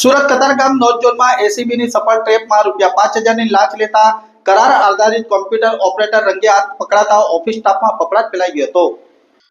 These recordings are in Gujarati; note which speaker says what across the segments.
Speaker 1: સુરત કતારગામ નોર્થ એસીબીની સફળ ટ્રેપમાં રૂપિયા પાંચ હજારની લાંચ લેતા કરાર આધારિત કોમ્પ્યુટર ઓપરેટર રંગે હાથ પકડાતા ઓફિસ સ્ટાફમાં ફફડાટ ફેલાઈ હતો.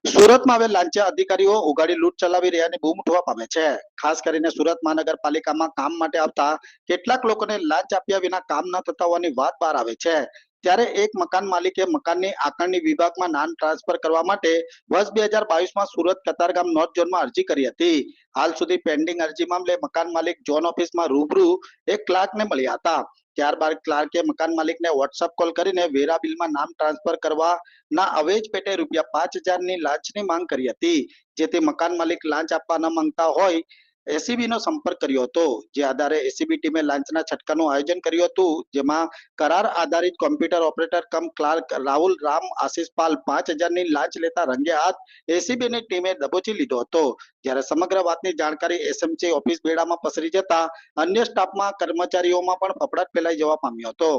Speaker 1: સુરતમાં હવે લાંચિયા અધિકારીઓ ઉઘાડી લૂંટ ચલાવી રહ્યાની બૂમ ઉઠવા પામે છે. ખાસ કરીને સુરત મહાનગરપાલિકામાં કામ માટે આવતા કેટલાક લોકોને લાંચ આપ્યા વિના કામ ન થતા હોવાની વાત બહાર આવે છે. ત્યારે એક મકાન માલિકે મકાનની આકારણી વિભાગમાં નામ ટ્રાન્સફર કરવા માટે વર્ષ બે હજાર બાવીસમાં સુરત કતારગામ નોર્થ ઝોનમાં અરજી કરી હતી. હાલ સુધી પેન્ડિંગ અરજી મામલે મકાન માલિક ઝોન ઓફિસમાં રૂબરૂ એક ક્લાર્કને મળ્યા હતા. ત્યારબાદ ક્લાર્કે મકાન માલિકને વોટ્સઅપ કોલ કરીને વેરા બિલમાં નામ ટ્રાન્સફર કરવાના અવેજ પેટે રૂપિયા પાંચ હજારની લાંચની માંગ કરી હતી. જેથી મકાન માલિક લાંચ આપવા ન માંગતા હોય એસીબી નો સંપર્ક કર્યો હતો જે આધારે એસીબી ટીમે લાંચના છટકાનું આયોજન કર્યું હતું જેમાં કરાર આધારિત computer operator cum clerk Rahul Ram Ashish Pal પાંચ હજારની લાંચ લેતા રંગે હાથ એસીબી ની ટીમે દબોચી લીધો હતો. જ્યારે સમગ્ર વાતની જાણકારી એસએમસી ઓફિસ બેડામાં પસરી જતા અન્ય સ્ટાફમાં કર્મચારીઓમાં પણ ફફડાટ ફેલાઈ જવા પામ્યો હતો.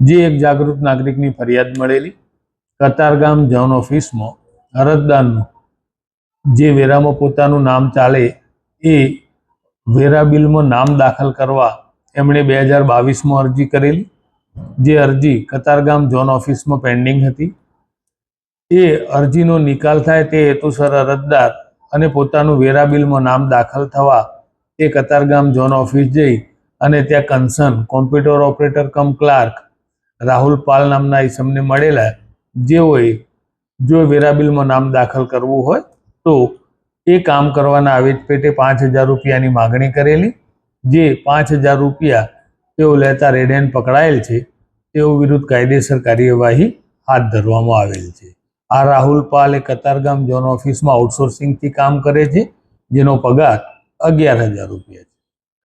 Speaker 2: જે એક જાગૃત નાગરિકની ફરિયાદ મળેલી. કતારગામ ઝોન ઓફિસમાં અરજદારનું જે વેરામાં પોતાનું નામ ચાલે એ વેરા બિલમાં નામ દાખલ કરવા એમણે બે હજાર બાવીસમાં અરજી કરેલી. જે અરજી કતારગામ ઝોન ઓફિસમાં પેન્ડિંગ હતી. એ અરજીનો નિકાલ થાય તે હેતુસર અરજદાર અને પોતાનું વેરા બિલમાં નામ દાખલ થવા એ કતારગામ ઝોન ઓફિસ જઈ અને ત્યાં concern computer operator cum clerk Rahul Pal નામના ઈસમને મળેલા જેઓએ જો વેરા બિલમાં નામ દાખલ કરવું હોય તો એ કામ કરવાના આવેજ પેટે પાંચ હજાર રૂપિયાની માગણી કરેલી. જે પાંચ હજાર રૂપિયા તેઓ લેતા રેડેન પકડાયેલ છે, તેઓ વિરુદ્ધ કાયદેસર કાર્યવાહી હાથ ધરવામાં આવેલ છે. આ રાહુલ પાલ એ કતારગામ ઝોન ઓફિસમાં આઉટસોર્સિંગથી કામ કરે છે, જેનો પગાર અગિયાર હજાર રૂપિયા છે.